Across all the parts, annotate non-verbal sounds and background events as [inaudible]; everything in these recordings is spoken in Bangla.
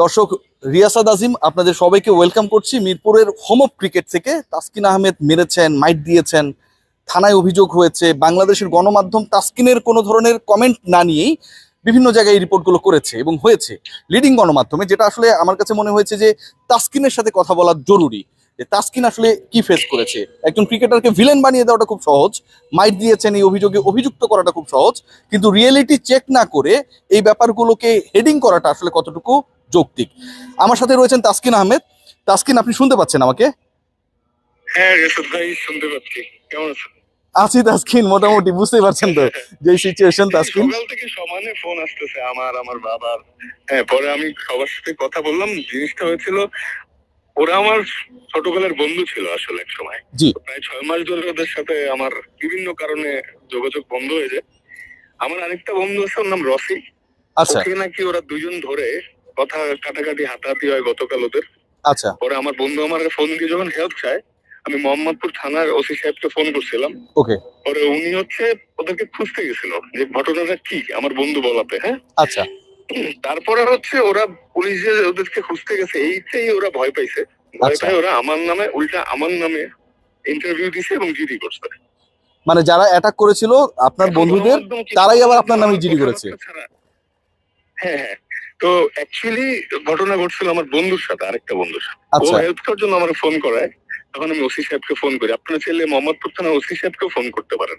দর্শক রিয়াসাদ আজিম, আপনাদের সবাইকে ওয়েলকাম করছি মিরপুরের হোম অফ ক্রিকেট থেকে। তাসকিন আহমেদ মেরেছেন মাইট দিয়েছেন, থানায় অভিযোগ হয়েছে, বাংলাদেশের গণমাধ্যম তাসকিনের কোনো ধরনের কমেন্ট না নিয়েই বিভিন্ন জায়গায় এই রিপোর্টগুলো করেছে এবং হয়েছে। লিডিং গণমাধ্যমে, যেটা আসলে আমার কাছে মনে হয়েছে যে তাসকিনের সাথে কথা বলা জরুরি। যে তাসকিন আসলে কি ফেস করেছে? একজন ক্রিকেটারকে ভিলেন বানিয়ে দেওয়াটা খুব সহজ মাইট দিয়েছেন এই অভিযোগে অভিযুক্ত করাটা খুব সহজ কিন্তু রিয়েলিটি চেক না করে এই ব্যাপারগুলোকে হেডিং করাটা আসলে কতটুকু যৌক্তিক? আমার সাথে রয়েছেন তাসকিন আহমেদ। তাসকিন আপনি শুনতে পাচ্ছেন আমাকে? হ্যাঁ ভাই শুনতে পাচ্ছি। কেমন আছেন? আছি তাসকিন মোটামুটি বুঝতেই পারছেন তো যে সিচুয়েশন তাসকিন। সকাল থেকে সমানে ফোন আসতেছে আমার আমার বাবার। হ্যাঁ পরে আমি সবার সাথে কথা বললাম জিনিসটা হয়েছিল ওরা আমার ছোটবেলার বন্ধু ছিল আসলে এক সময়। প্রায় ছয় মাস ধরে ওদের সাথে আমার বিভিন্ন কারণে যোগাযোগ বন্ধ হয়ে যায়। আমার আরেকটা বন্ধু আছে ওর নাম রফি আচ্ছা। ওকে নাকি ওরা দুজন ধরে কথা কাটাকাটি হাতাহাতি হয় গতকাল ওদের। আচ্ছা। পরে আমার বন্ধু আমার ফোন দিয়ে যখন হেল্প চায় আমি মোহাম্মদপুর থানার ওসি সাহেবকে ফোন করছিলাম। ওকে। পরে উনি হচ্ছে ওদেরকে খুঁজতে গেছিল যে ঘটনাটা কি আমার বন্ধু বলাতে হ্যাঁ? আচ্ছা। তারপরে হচ্ছে ওরা পুলিশ যে ওদেরকে খুঁজতে গেছে এইটাই ওরা ভয় পাইছে। ভয় আচ্ছা। পাই ওরা আমার নামে উল্টা আমার নামে ইন্টারভিউ দিছে এবং জিডি করছে। মানে যারা অ্যাটাক করেছিল আপনার বন্ধুদের তারাই আবার আপনার নামে জিডি করেছে। হ্যাঁ হ্যাঁ। তো অ্যাকচুয়ালি ঘটনা ঘটছিল আমার বন্ধুর সাথে আরেকটা বন্ধুর সাথে। ও আচ্ছা। হেল্প করার জন্য আমার ফোন করায়। তখন আমি ওসি সাহেবকে ফোন করি। আপনারা চাইলে মোহাম্মদপুর থানা ওসি সাহেবকে ফোন করতে পারেন।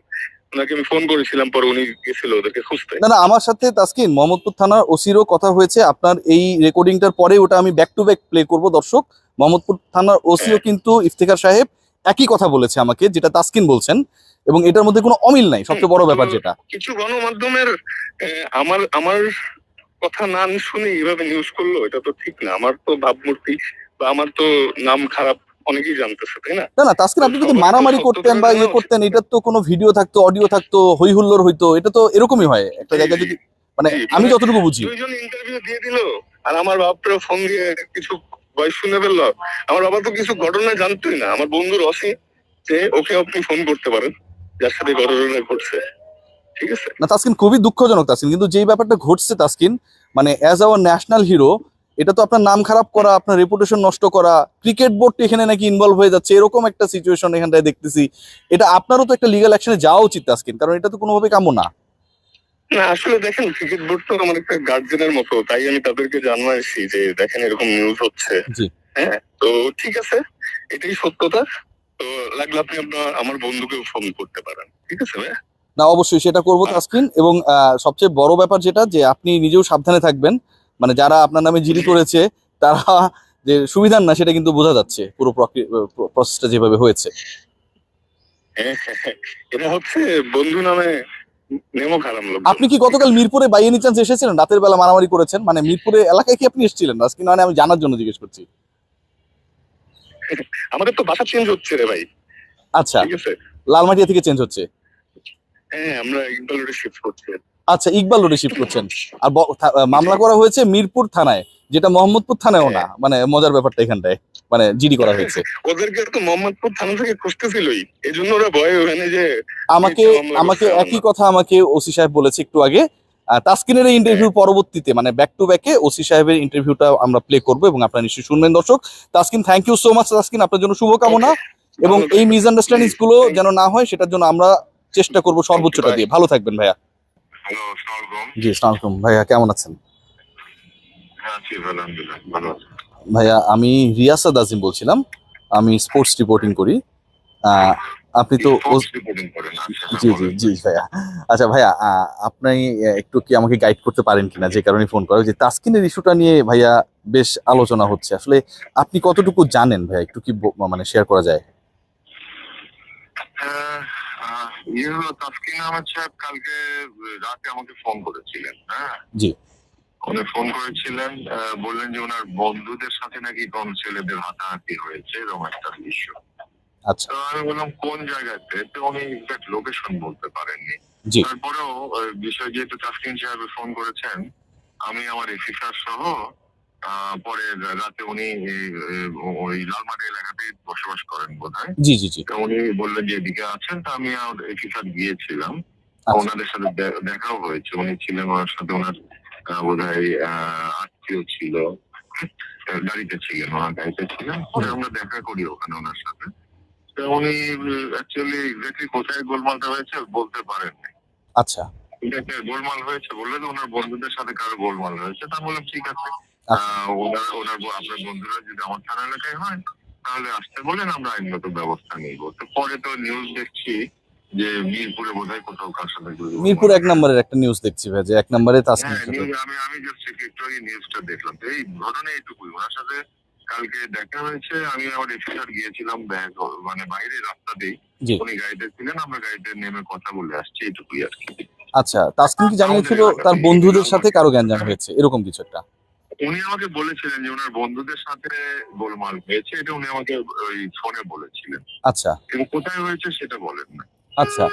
আমি ফোন করেছিলাম পরে উনি গেছিল ওদেরকে খুঁজতে। না না আমার সাথে তাসকিন মোহাম্মদপুর থানার ওসিরও কথা হয়েছে। আপনার এই রেকর্ডিংটার পরে ওটা আমি ব্যাক টু ব্যাক প্লে করব দর্শক। মোহাম্মদপুর থানার ওসিও কিন্তু ইফতেখার সাহেব একই কথা বলেছে আমাকে যেটা তাসকিন বলছেন। এবং এটার মধ্যে কোনো অমিল নাই সবচেয়ে বড় ব্যাপার যেটা। কিছু গণমাধ্যমের আমার আমার কথা না শুনে এইভাবে নিউজ করল এটা তো ঠিক না। আমার তো ভাবমূর্তি বা আমার তো নাম খারাপ অনেকেই জানতেছে তাই না? না না তাসকিন আপনি যদি মারামারি করতেন বা ইয়ে করতেন এটার তো কোনো ভিডিও থাকতো অডিও থাকতো হই হুল্লোড় হইতো এটা তো এরকমই হয়। একটা জায়গায় যদি মানে আমি যতটুকু বুঝি। দুইজন ইন্টারভিউ দিয়ে দিল আর আমার বাপরা ফোন দিয়ে কিছু ভয়েস শুনে ফেলল। আমার বাবা তো কিছু ঘটনা জানতোই না। আমার বন্ধু রসি যে ওকে আপনি ফোন করতে পারেন যার সাথে ঘটনা ঘটছে। ঠিক আছে? না তাসকিন খুবই দুঃখজনক তাসকিন কিন্তু যেই ব্যাপারটা ঘটছে তাসকিন মানে অ্যাজ আওয়ার ন্যাশনাল হিরো এটা তো আপনার নাম খারাপ করা আপনার রেপুটেশন নষ্ট করা ক্রিকেট বোর্ড এখানে নাকি ইনভলভ হয়ে যাচ্ছে এরকম একটা সিচুয়েশন এখানটায় দেখতেছি। এটা আপনারও তো একটা লিগাল অ্যাকশনে যাওয়া উচিত তাসকিন কারণ এটা তো কোনোভাবে কাম্য না। না আসলে দেখেন ক্রিকেট বোর্ড তো আমার একটা গার্জেনের মতো তাই আমি তাদেরকে জানাইছি যে দেখেন এরকম নিউজ হচ্ছে। হ্যাঁ তো ঠিক আছে এটাই সত্যতা। তো লাগলে আপনি আপনার আমার বন্ধুকে ফোন করতে পারেন ঠিক আছে ভাইয়া? না অবশ্যই সেটা করব তাসকিন। এবং সবচেয়ে বড় ব্যাপার যেটা যে আপনি নিজেও সাবধানে থাকবেন। মানে যারা আপনার নামে জিডি [laughs] করেছে তারা যে সুবিধার না সেটা কিন্তু বোঝা যাচ্ছে পুরো প্রসেসটা যেভাবে হয়েছে। হ্যাঁ, হ্যাঁ, হ্যাঁ। হচ্ছে বন্ধু নামে আপনি কি গতকাল মিরপুরে বাই এনি চান্স এসেছিলেন? রাতের বেলা মারামারি করেছেন? মানে মিরপুরে এলাকায় কি আপনি এসেছিলেন? তাসকিন মানে আমি জানার জন্য জিজ্ঞেস করছি। [laughs] আমাদের তো বাসা চেঞ্জ হচ্ছে রে ভাই। আচ্ছা। ঠিক আছে? লালমাটিয়া থেকে চেঞ্জ হচ্ছে? হ্যাঁ আমরা ইকবাল রোডে শিফট করছি। আচ্ছা ইকবাল রোডে শিফট করছেন। আর মামলা করা হয়েছে মিরপুর থানায় যেটা মোহাম্মদপুর থানায়ও না মানে মজার ব্যাপারটা এখানটায় মানে জিডি করা হয়েছে। ওদেরকে তো মোহাম্মদপুর থানা থেকে খুঁজতেছিলই এই জন্য ওরা ভয় ওখানে যে আমাকে আমাকে একই কথা আমাকে ওসি সাহেব বলেছে একটু আগে। তাসকিনের এই ইন্টারভিউ পরবর্তীতে মানে ব্যাক টু ব্যাকে ওসি সাহেবের ইন্টারভিউটা আমরা প্লে করব এবং আপনারা নিশ্চয়ই শুনবেন দর্শক। Taskin thank you so much Taskin আপনার জন্য শুভকামনা। এবং এই। মিসআন্ডারস্ট্যান্ডিংসগুলো যেন না হয় সেটার জন্য আমরা চেষ্টা করব সর্বোচ্চটা. দিয়ে। ভালো থাকবেন ভাইয়া। জি সালাম ভাইয়া কেমন আছেন? হ্যাঁ ভাইয়া আমি রিয়াসাদ আজিম বলছিলাম। আমি স্পোর্টস রিপোর্টিং করি। আপনি তো করেন আচ্ছা জি জি জি ভাইয়া। আচ্ছা ভাইয়া আপনি একটু কি আমাকে গাইড করতে পারেন কিনা? যে কারণে ফোন করা। যে তাসকিনের ইস্যুটা নিয়ে ভাইয়া বেশ আলোচনা হচ্ছে। আসলে আপনি কতটুকু জানেন ভাইয়া? একটু কি মানে শেয়ার করা যায়? আহ, ইয়ে তাসকিন আহমেদ সাহেব কালকে রাতে আমাকে ফোন করেছিলেন হ্যাঁ? জি। উনি ফোন করেছিলেন বললেন যে ওনার বন্ধুদের সাথে নাকি কোন ছেলেদের হাতাহাতি হয়েছে এরকম একটা ইস্যু আচ্ছা। আমি বললাম কোন জায়গাতে? তো উনি এক্সাক্ট লোকেশন বলতে পারেননি। তারপরেও বিষয় যেহেতু তাসকিন সাহেব ফোন করেছেন আমি আমার অফিসার সহ পরে রাতে উনি ওই লালমাটি এলাকাতেই বসবাস করেন বোধ হয় জি জি। জি উনি বললেন যে এদিকে আছেন তো আমি আর এফিসার গিয়েছিলাম। আচ্ছা। ওনাদের সাথে দেখাও হয়েছে। উনি ছিলেন ওনার সাথে ওনার বোধ হয় আত্মীয় ছিল। গাড়িতে ছিলেন ওনার গাড়িতে ছিলেন। পরে আমরা দেখা করি ওখানে ওনার সাথে। তো উনি অ্যাকচুয়ালি এক্স্যাক্টলি কোথায় গোলমালটা হয়েছে বলতে পারেন আচ্ছা। গোলমাল হয়েছে বললে তো ওনার বন্ধুদের সাথে কারও গোলমাল হয়েছে তা বললাম ঠিক আছে। ওনার ওনার আপনার বন্ধুরা যদি আমার থানা এলাকায় হয় তাহলে আসতে বলেন আমরা আইনগত ব্যবস্থা নিব। তো পরে তো নিউজ দেখছি যে মিরপুরে বোধহয় কোথাও কার সাথে মিরপুর এক নম্বরের একটা নিউজ দেখছি ভাই যে এক নম্বরে তাসকিনের হ্যাঁ আমি আমি জাস্ট একটু আগে নিউজটা দেখলাম। তো এই ঘটনা এইটুকুই। ওনার সাথে কালকে দেখা হয়েছে আমি আমার এফিসার গিয়েছিলাম ব্যাগ মানে বাইরে রাস্তা দিয়ে। উনি গাড়িতে ছিলেন আমরা গাড়িতে নেমে কথা বলে আসছি এইটুকুই আর কি। আচ্ছা তাসকিন কি জানিয়েছিল তার বন্ধুদের সাথে কারও গ্যাঞ্জাম হয়েছে? এরকম কিছু একটা? উনি আমাকে বলেছিলেন যে ওনার বন্ধুদের সাথে গোলমাল হয়েছে এটা উনি আমাকে ওই ফোনে বলেছিলেন। আচ্ছা। কিন্তু কোথায় হয়েছে সেটা বলেন না। আচ্ছা।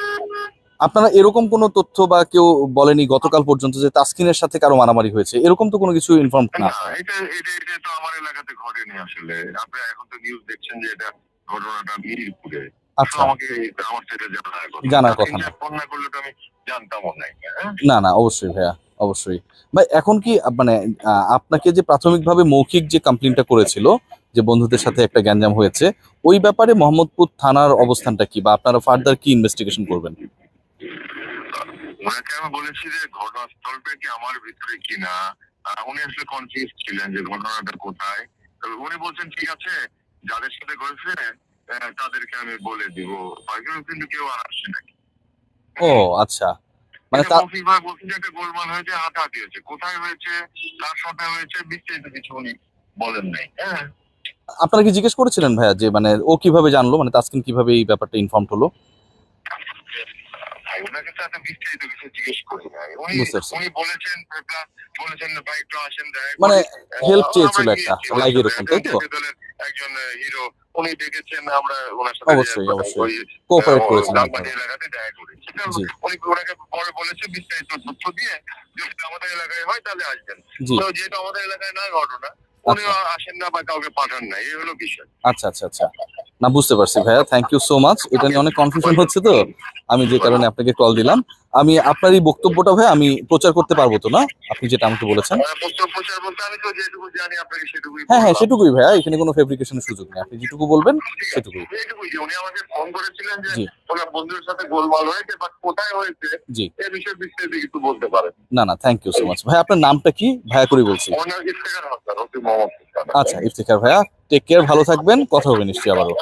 আপনারা এরকম কোনো তথ্য বা কেউ বলেনি গতকাল পর্যন্ত যে তাসকিনের সাথে কারও মারামারি হয়েছে? এরকম তো কোনো কিছু ইনফর্ম না। এটা এটা এটা তো আমার এলাকাতে ঘটেনি আসলে। আপনি এখন তো নিউজ দেখছেন যে এটা ঘটনাটা মিরপুরে। আচ্ছা। আমাকে আমার সেটা জানার কথা। জানার কথা না। করলে তো আমি জানতামও না হ্যাঁ? না না অবশ্যই ভাইয়া। অবশ্যই। ভাই এখন কি মানে আপনাকে যে প্রাথমিকভাবে মৌখিক যে কমপ্লেনটা করেছিল যে বন্ধুদের সাথে একটা গ্যাঞ্জাম হয়েছে ওই ব্যাপারে মোহাম্মদপুর থানার অবস্থানটা কি বা আপনারা ফার্দার কি ইনভেস্টিগেশন করবেন? ওনাকে আমি বলেছি যে ঘটনাস্থলটা কি আমার ভিতরে কিনা? উনি আসলে কনফিউজ ছিলেন যে ঘটনাটা কোথায়। উনি বলছেন ঠিক আছে যাদের সাথে ঘটেছে তাদেরকে আমি বলে দিব। কিন্তু কেউ আর আসছে না। ও আচ্ছা। মানে বলছেন একটা গোলমাল হয়েছে হাতাহাতি হয়েছে কোথায় হয়েছে কার সাথে হয়েছে বিস্তারিত কিছু উনি বলেন নাই। হ্যাঁ। আপনারা কি জিজ্ঞেস করেছিলেন ভাইয়া যে মানে ও কীভাবে জানলো মানে তাসকিন কীভাবে এই ব্যাপারটা ইনফর্ম হলো? ওনাকে তো এত বিস্তারিত কিছু জিজ্ঞেস করি নাই। উনি উনি বলেছেন বলেছেন ভাই একটু আসেন মানে আমরা চেয়েছিল একটা, ওনার এরকম, তাই তো? একজন হিরো উনি ডেকেছেন আমরা ওনার সাথে অবশ্যই, অবশ্যই। কোঅপারেট করেছেন লালবাড়ি এলাকাতে দেখা করেছি উনি ওনাকে পরে বলেছে বিস্তারিত তথ্য দিয়ে। যদি আমাদের এলাকায় হয় তাহলে আসবেন। তো যেহেতু আমাদের এলাকায় না ঘটনা উনি আসেন না বা কাউকে পাঠান না এই হলো বিষয়। আচ্ছা আচ্ছা আচ্ছা। না বুঝতে পারছি ভাইয়া। থ্যাংক ইউ সো মাচ এটা নিয়ে অনেক কনফিউশন হচ্ছে তো। আমি যে কারণে আপনাকে কল দিলাম। আমি আপনার এই বক্তব্যটা ভাই আমি প্রচার করতে পারব তো না? আপনি যেটা আমাকে বলেছেন। সেটুকুই হ্যাঁ হ্যাঁ সেটুকুই ভাইয়া এখানে কোনো ফেব্রিকেশনের সুযোগ নেই। আপনি যেটুকু বলবেন সেটুকুই। যে উনি আমাকে ফোন করেছিলেন যে জি। সাথে গোলমাল হয়েছে বাট কোথায় হয়েছে জি। এই বিষয়ে বিস্তারিত কিছু বলতে পারেন। না না থ্যাংক ইউ সো মাচ ভাই আপনার নামটা কি? ভাইয়া করে বলছি। আচ্ছা ইফতিখার ভাইয়া টেক কেয়ার ভালো থাকবেন কথা হবে নিশ্চয়ই আবারও।